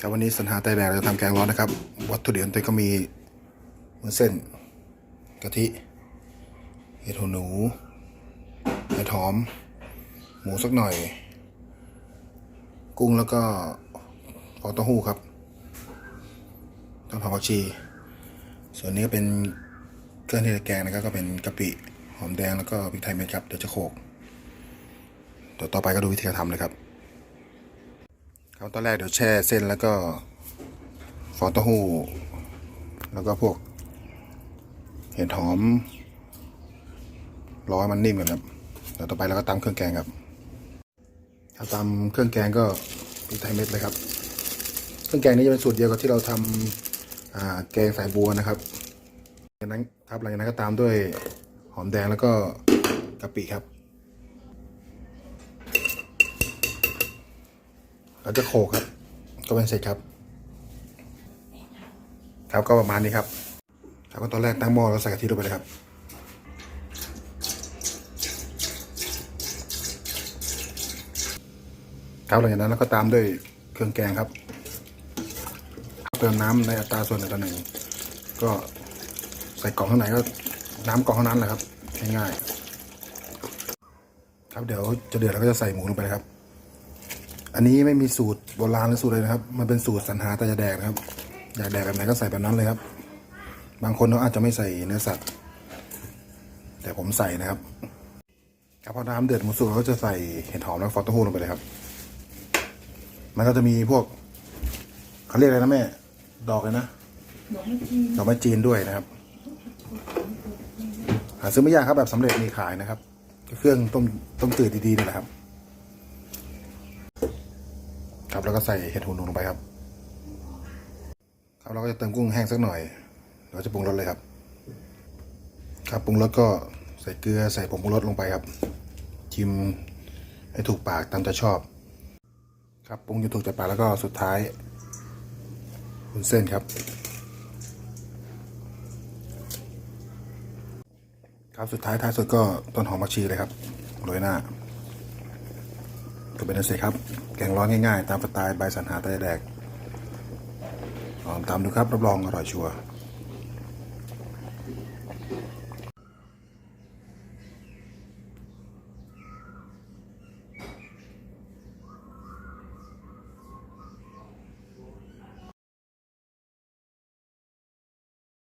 ครับวันนี้สัญหาไตแดงเราจะทำแกงร้อนนะครับ วัตถุดิบตัวก็มีมุ้นเส้น กะทิเห็ดหูหนูเห็ดหอม หมูสักหน่อย กุ้งแล้วก็ฟองเต้าหู้ครับต้นหอมผักชี ส่วนนี้ก็เป็นเครื่องที่จะแกงนะครับก็เป็นกะปิหอมแดงแล้วก็พริกไทยเม็ดครับเดี๋ยวจะโขลกเดี๋ยวต่อไปก็ดูวิธีการทำเลยครับ ครับตอนแรกเดี๋ยวแช่เส้นแล้วก็ฟองเต้าหู้ แล้วก็พวก เห็ดหอมร้อยมันนิ่มก่อนครับเดี๋ยวต่อไปเราก็ตำเครื่องแกงครับถ้าตำเครื่องแกงก็พริกไทยเม็ดเลยครับ เครื่องแกงนี้จะเป็นสูตรเดียวกับที่เราทำอ่าแกงสายบัวนะครับจากนั้นครับหลังจากนั้นก็ตามด้วยหอมแดงแล้วก็กะปิครับ เราจะโขกครับ ก็เป็นเสร็จครับ ครับก็ประมาณนี้ครับครับก็ตอนแรกตั้งหม้อแล้วใส่กะทิลงไปเลยครับครับหลังจากนั้นเราก็ตามด้วยเครื่องแกงครับเติมน้ำในอัตราส่วนหนึ่งต่อหนึ่งก็ใส่กล่องข้างไหนก็น้ำกล่องเท่านั้นแหละครับง่ายๆครับเดี๋ยวจะเดือดเราก็จะใส่หมูลงไปเลยครับ อันนี้ไม่มีสูตรโบราณหรือสูตรเลยนะครับ มันเป็นสูตรสรรหาแต่จะแดกนะครับ อยากแดกแบบไหนก็ใส่แบบนั้นเลยครับ บางคนเขาอาจจะไม่ใส่เนื้อสัตว์ แต่ผมใส่นะครับครับพอน้ำเดือดหมูสุกเราก็จะใส่เห็ดหอมแล้วฟอตเต้าหู้ลงไปเลยครับ มันก็จะมีพวกเขาเรียกอะไรนะแม่ ดอกเลยนะ ดอกไม้จีนด้วยนะครับ หาซื้อไม่ยากครับแบบสำเร็จมีขายนะครับ เครื่องต้มต้มจืดดีๆนี่แหละครับ ครับ แล้วก็ใส่เห็ดหูหนูลงไปครับครับเราก็จะเติมกุ้งแห้งสักหน่อยเราจะปรุงรสเลยครับ ครับปรุงรสก็ใส่เกลือใส่ผงปรุงรสลงไปครับชิมให้ถูกปากตามใจชอบ ครับปรุงจนถูกใจปากแล้วก็สุดท้ายวุ้นเส้นครับ ครับสุดท้ายท้ายสุดก็ต้นหอมผักชีเลยครับโรยหน้า ก็เป็นอันเสร็จครับ แกงร้อนง่ายๆ ตามสไตล์ใบสันหาตาแดกลองตามดูครับ รับรองอร่อยชัวร์